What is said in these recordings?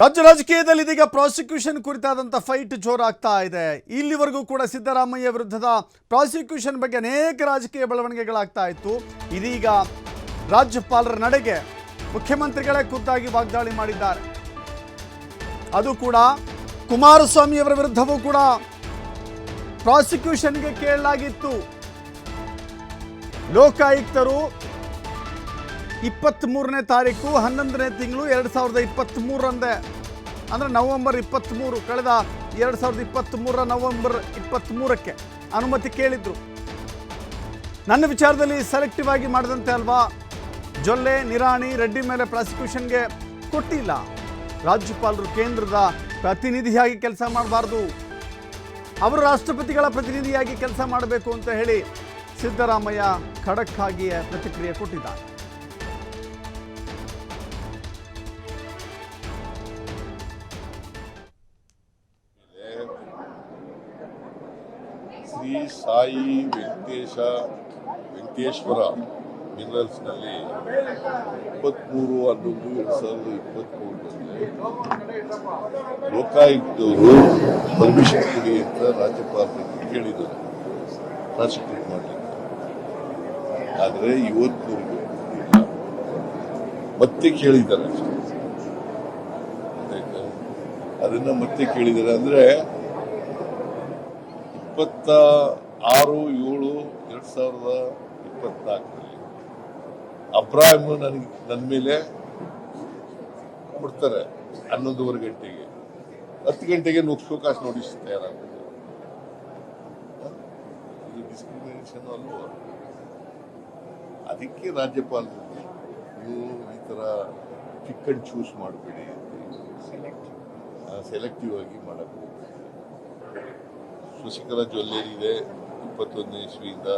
ರಾಜ್ಯ ರಾಜಕೀಯದಲ್ಲಿ ಇದೀಗ ಪ್ರಾಸಿಕ್ಯೂಷನ್ ಕುರಿತಾದಂಥ ಫೈಟ್ ಜೋರಾಗ್ತಾ ಇದೆ. ಇಲ್ಲಿವರೆಗೂ ಕೂಡ ಸಿದ್ದರಾಮಯ್ಯ ವಿರುದ್ಧದ ಪ್ರಾಸಿಕ್ಯೂಷನ್ ಬಗ್ಗೆ ಅನೇಕ ರಾಜಕೀಯ ಬೆಳವಣಿಗೆಗಳಾಗ್ತಾ ಇತ್ತು. ಇದೀಗ ರಾಜ್ಯಪಾಲರ ನಡೆಗೆ ಮುಖ್ಯಮಂತ್ರಿಗಳೇ ಖುದ್ದಾಗಿ ವಾಗ್ದಾಳಿ ಮಾಡಿದ್ದಾರೆ. ಅದು ಕೂಡ ಕುಮಾರಸ್ವಾಮಿಯವರ ವಿರುದ್ಧವೂ ಕೂಡ ಪ್ರಾಸಿಕ್ಯೂಷನ್ಗೆ ಕೇಳಲಾಗಿತ್ತು. ಲೋಕಾಯುಕ್ತರು ಇಪ್ಪತ್ತ್ ಮೂರನೇ ತಾರೀಕು, ಹನ್ನೊಂದನೇ ತಿಂಗಳು, ಎರಡು ಸಾವಿರದ ಇಪ್ಪತ್ತ್ ಮೂರಂದೇ ಅಂದರೆ ನವೆಂಬರ್ ಇಪ್ಪತ್ತ್ಮೂರು, ಕಳೆದ ಎರಡು ಸಾವಿರದ ಇಪ್ಪತ್ತ್ಮೂರರ ನವೆಂಬರ್ ಇಪ್ಪತ್ತ್ಮೂರಕ್ಕೆ ಅನುಮತಿ ಕೇಳಿದ್ರು. ನನ್ನ ವಿಚಾರದಲ್ಲಿ ಸೆಲೆಕ್ಟಿವ್ ಆಗಿ ಮಾಡಿದಂತೆ ಅಲ್ವಾ? ಜೊಲ್ಲೆ, ನಿರಾಣಿ, ರೆಡ್ಡಿ ಮೇಲೆ ಪ್ರಾಸಿಕ್ಯೂಷನ್ಗೆ ಕೊಟ್ಟಿಲ್ಲ. ರಾಜ್ಯಪಾಲರು ಕೇಂದ್ರದ ಪ್ರತಿನಿಧಿಯಾಗಿ ಕೆಲಸ ಮಾಡಬಾರ್ದು. ಅವರು ರಾಷ್ಟ್ರಪತಿಗಳ ಪ್ರತಿನಿಧಿಯಾಗಿ ಕೆಲಸ ಮಾಡಬೇಕು ಅಂತ ಹೇಳಿ ಸಿದ್ದರಾಮಯ್ಯ ಖಡಕ್ ಆಗಿಯೇ ಪ್ರತಿಕ್ರಿಯೆ ಕೊಟ್ಟಿದ್ದಾರೆ. ಶ್ರೀ ಸಾಯಿ ವೆಂಕಟೇಶ ವೆಂಕಟೇಶ್ವರ ಮಿನರಲ್ಸ್ನಲ್ಲಿ ಇಪ್ಪತ್ತ್ಮೂರು ಹನ್ನೊಂದು ಎರಡು ಸಾವಿರದ ಇಪ್ಪತ್ತ್ಮೂರರಲ್ಲಿ ಲೋಕಾಯುಕ್ತವರು ಪರ್ಮಿಷನ್ ಕೊಡಿ ಅಂತ ರಾಜ್ಯಪಾಲರಿಗೆ ಕೇಳಿದರು. ಪ್ರಾಸಿಕ್ಯೂಟ್ ಮಾಡಲಿಕ್ಕೆ. ಆದರೆ ಕೊಟ್ಟಿಲ್ಲ ಮತ್ತೆ ಕೇಳಿದ್ದಾರೆ. ಅದನ್ನ ಮತ್ತೆ ಕೇಳಿದ್ದಾರೆ ಅಂದ್ರೆ ಇಪ್ಪತ್ತ ಆರು ಏಳು ಎರಡ್ ಸಾವಿರದ ಇಪ್ಪತ್ನಾಲ್ಕರಲ್ಲಿ. ಅಬ್ರಾಹಿಂ ನನಗೆ ನನ್ನ ಮೇಲೆ ಕೊಡ್ತಾರೆ ಹನ್ನೊಂದುವರೆ ಗಂಟೆಗೆ. ಹತ್ತು ಗಂಟೆಗೆ ನುಗ್ಸೋಕಾಶ ನೋಡಿ ತಯಾರಾಗ್ತದೆ ಇದು ಡಿಸ್ಕ್ರಿಮಿನೇಷನ್ ಅಲ್ವ ಅದಕ್ಕೆ ರಾಜ್ಯಪಾಲರು ನೀವು ಈ ಥರ ಪಿಕ್ ಅಂಡ್ ಚೂಸ್ ಮಾಡಬೇಡಿ ಸೆಲೆಕ್ಟಿವ್ ಆಗಿ ಮಾಡಕ್ಕೆ ಶಶಿಕಲಾ ಜ್ಯುವೆಲ್ಲರಿ ಇದೆ. ಇಪ್ಪತ್ತೊಂದನೇ ಇಸ್ವಿಯಿಂದ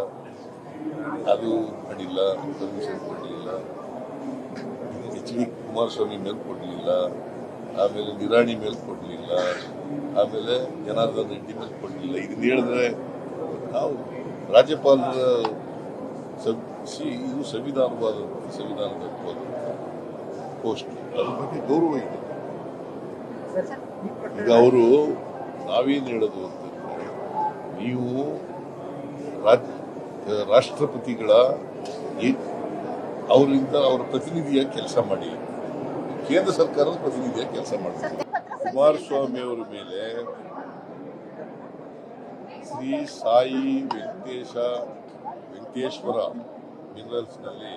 ಅದು ಮಾಡಿಲ್ಲ ಪರ್ಮಿಷನ್ ಕೊಡಲಿಲ್ಲ. ಎಚ್ ಡಿ ಕುಮಾರಸ್ವಾಮಿ ಮೇಲೆ ಕೊಡಲಿಲ್ಲ. ಆಮೇಲೆ ನಿರಾಣಿ ಮೇಲೆ ಕೊಡಲಿಲ್ಲ. ಆಮೇಲೆ ಜನಾರ್ದನ್ ರೆಡ್ಡಿ ಮೇಲೆ ಕೊಡಲಿಲ್ಲ. ಇದನ್ನ ಹೇಳಿದ್ರೆ ನಾವು ರಾಜ್ಯಪಾಲರ ಸಬ್ ಸಿ ಇದು ಸಂವಿಧಾನವಾದ, ಸಂವಿಧಾನದ ಪೋಸ್ಟ್. ಅದ್ರ ಬಗ್ಗೆ ಗೌರವ ಇದೆ. ಈಗ ಅವರು ನಾವೇನು ಹೇಳೋದು ಅಂತಂದ್ರೆ ನೀವು ರಾಷ್ಟ್ರಪತಿಗಳ ಅವರಿಂದ ಅವರ ಪ್ರತಿನಿಧಿಯ ಕೆಲಸ ಮಾಡಿ. ಕೇಂದ್ರ ಸರ್ಕಾರದ ಪ್ರತಿನಿಧಿಯಾಗಿ ಕೆಲಸ ಮಾಡಿ. ಕುಮಾರಸ್ವಾಮಿ ಅವರ ಮೇಲೆ ಶ್ರೀ ಸಾಯಿ ವೆಂಕಟೇಶ, ವೆಂಕಟೇಶ್ವರ ಮಿನರಲ್ಸ್ನಲ್ಲಿ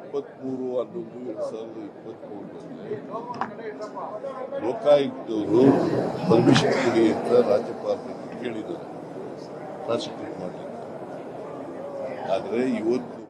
ಇಪ್ಪತ್ತ್ಮೂರು ಹನ್ನೊಂದು, ಎರಡು ಸಾವಿರದ ಇಪ್ಪತ್ತ್ಮೂರರಲ್ಲಿ ಲೋಕಾಯುಕ್ತವರು ಪರ್ಮಿಷನ್ ಕೊಡಿ ಅಂತ ರಾಜ್ಯಪಾಲರಿಗೆ ಕೇಳಿದರು ಪ್ರಾಸಿಕ್ಯೂಟ್ ಮಾಡಲಿಕ್ಕೆ. ಆದರೆ ಇವತ್ತು